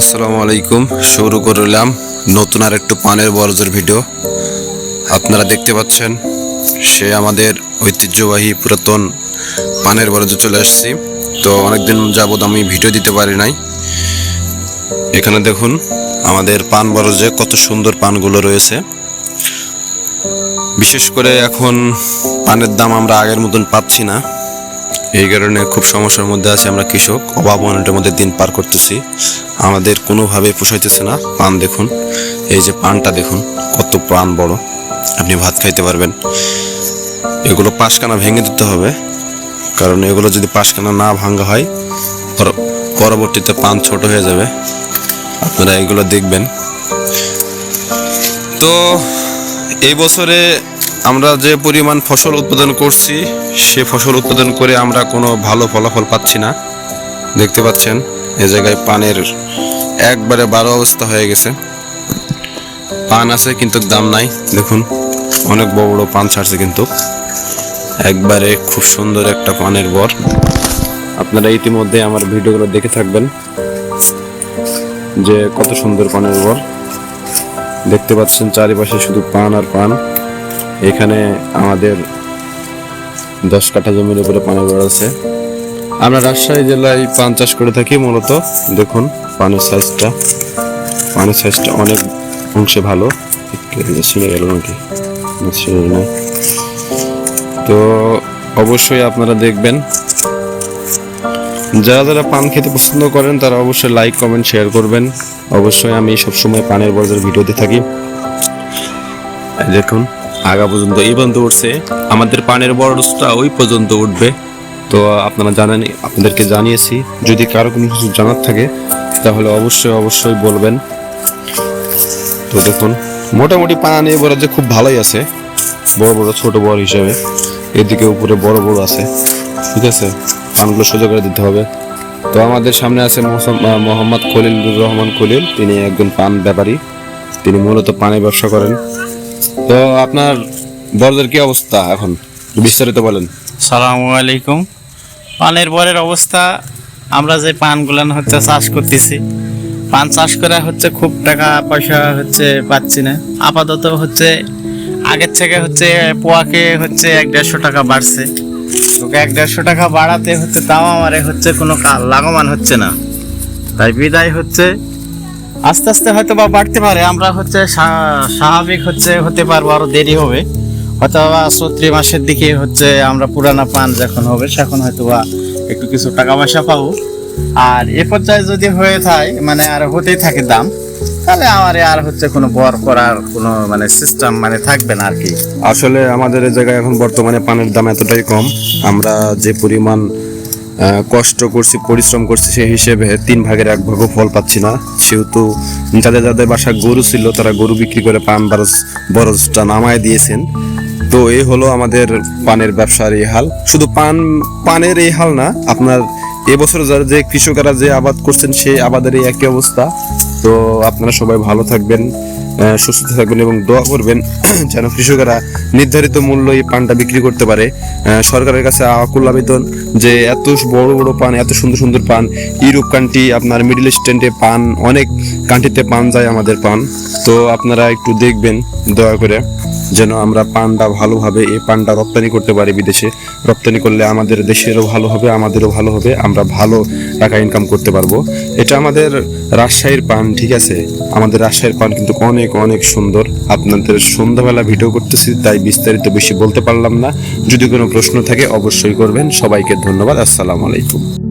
আসসালামু আলাইকুম, শুরু করলাম নতুন আর একটু পানের বরজের ভিডিও। আপনারা দেখতে পাচ্ছেন, সে আমাদের ঐতিহ্যবাহী পুরাতন পানের বরজে চলে আসছি। তো অনেকদিন যাবত আমি ভিডিও দিতে পারি নাই। এখানে দেখুন, আমাদের পান বরজে কত সুন্দর পানগুলো রয়েছে। বিশেষ করে এখন পানের দাম আমরা আগের মতন পাচ্ছি না। এই কারণে খুব সমস্যার মধ্যে আছি আমরা কৃষক। অভাব অনটের মধ্যে দিন পার করতেছি। আমাদের কোনোভাবে পোষাইতেছে না। পান দেখুন, এই যে পানটা দেখুন, কত প্রাণ বড়। আপনি ভাত খাইতে পারবেন। এগুলো পাশখানা ভেঙে দিতে হবে। কারণ এগুলো যদি পাশখানা না ভাঙা হয়, পর- পরবর্তীতে পান ছোট হয়ে যাবে। আপনারা এগুলো দেখবেন। তো এই বছরে আমরা যে পরিমাণ ফসল উৎপাদন করছি, সে ফসল উৎপাদন করে আমরা কোনো ভালো ফলাফল পাচ্ছি না। দেখতে পাচ্ছেন, এ জায়গায় পানের একবারে বারো অবস্থা হয়ে গেছে। পান আছে কিন্তু দাম নাই, দেখুন, অনেক বড় বড় পান ছাড়ছে কিন্তু। একবারে খুব সুন্দর একটা পানের বর। আপনারা ইতিমধ্যে আমার ভিডিওগুলো দেখে থাকবেন যে কত সুন্দর পানের বর। দেখতে পাচ্ছেন, চারিপাশে শুধু পান আর পান। এখানে আমাদের দশ কাঠা জমির উপরে পানের বর আছে। আমরা রাজশাহী জেলায় পান চাষ করে থাকি মূলত। দেখুন, পানের সাইজটা পানের সাইজটা অনেক অংশে ভালো। ছিঁড়ে গেল নাকি? তো অবশ্যই আপনারা দেখবেন। যারা যারা পান খেতে পছন্দ করেন, তারা অবশ্যই লাইক কমেন্ট শেয়ার করবেন। অবশ্যই আমি সবসময় পানের বর্জ্যের ভিডিওতে থাকি। দেখুন। আগা পর্যন্ত এই পর্যন্ত উঠছে। আমাদের পানের বরজটা ওই পর্যন্ত উঠবে। তো আপনারা জানেন, আপনাদেরকে জানিয়েছি, যদি কারও কোনো কিছু জানার থাকে, তাহলে অবশ্যই অবশ্যই বলবেন। তো দেখুন, মোটামুটি পান এই যে খুব ভালোই আছে। বড় বড়, ছোট বড় হিসাবে। এদিকে উপরে বড় বড় আছে। ঠিক আছে? পানগুলো সোজা করে দিতে হবে। তো আমাদের সামনে আছে মোহাম- মোহাম্মদ খলিলুর রহমান খলিল। তিনি একজন পান ব্যাপারী। তিনি মূলত পানের ব্যবসা করেন। তো আপনার বড়দের কি অবস্থা এখন? বিস্তারিত বলেন। সালামু আলাইকুম। পানের বরের অবস্থা, আমরা যে পানগুলান হচ্ছে চাষ করতেছি, পান চাষ করে হচ্ছে খুব টাকা পয়সা হচ্ছে পাচ্ছি না। আপাতত হচ্ছে, আগের থেকে হচ্ছে পোয়াকে হচ্ছে এক দেড়শো টাকা বাড়ছে। তোকে এক দেড়শো টাকা বাড়াতে হচ্ছে, তাও আমারে হচ্ছে কোনো লাগমান হচ্ছে না। তাই বিদায় হচ্ছে আস্তে আস্তে হয়তো বা বাড়তে পারে। আমরা হচ্ছে স্বাভাবিক হচ্ছে হতে পারব, আরও দেরি হবে। হয়তো বা মাসের দিকে হচ্ছে আমরা পুরানা পান যখন হবে তখন হয়তো বা একটু কিছু টাকা পয়সা পাবো। আর এ পর্যায়ে যদি হয়ে থাকে মানে আর হতেই থাকে দাম, তাহলে আমার আর হচ্ছে কোনো বর করার কোনো মানে সিস্টেম মানে থাকবে না আর কি। আসলে আমাদের এই জায়গায় এখন বর্তমানে পানের দাম এতটাই কম। আমরা যে পরিমাণ কষ্ট করছি, পরিশ্রম করছি, সেই হিসেবে তিন ভাগের এক ভাগও ফল পাচ্ছি না। সেহেতু যাদের যাদের বাসা গরু ছিল, তারা গরু বিক্রি করে পান বরজ বরজটা নামায় দিয়েছেন। তো এই হলো আমাদের পানের ব্যবসার এই হাল। শুধু পান, পানের এই হাল না, আপনার এবছর যারা যে কৃষকেরা যে আবাদ করছেন, সেই আবাদের এই একই অবস্থা। তো আপনারা সবাই ভালো থাকবেন। সুস্থ থাকবেন এবং দোয়া করবেন, যেন কৃষকেরা নির্ধারিত মূল্য এই পানটা বিক্রি করতে পারে। সরকারের কাছে আকুল আবেদন যে এত বড় বড় পান, এত সুন্দর সুন্দর পান, ইউরোপ কান্ট্রি আপনার মিডল ইস্টেন্টে পান, অনেক কান্ট্রিতে পান যায় আমাদের পান। তো আপনারা একটু দেখবেন, দয়া করে। যেন আমরা পানটা ভালোভাবে এই পানটা রপ্তানি করতে পারি বিদেশে। রপ্তানি করলে আমাদের দেশেরও ভালো হবে, আমাদেরও ভালো হবে, আমরা ভালো টাকা ইনকাম করতে পারব। এটা আমাদের রাজশাহীর পান, ঠিক আছে? আমাদের রাজশাহীর পান কিন্তু অনেক অনেক সুন্দর। আপনাদের সন্ধ্যাবেলা ভিডিও করতেছি, তাই বিস্তারিত বেশি বলতে পারলাম না। যদি কোনো প্রশ্ন থাকে অবশ্যই করবেন। সবাইকে ধন্যবাদ, আসসালামু আলাইকুম।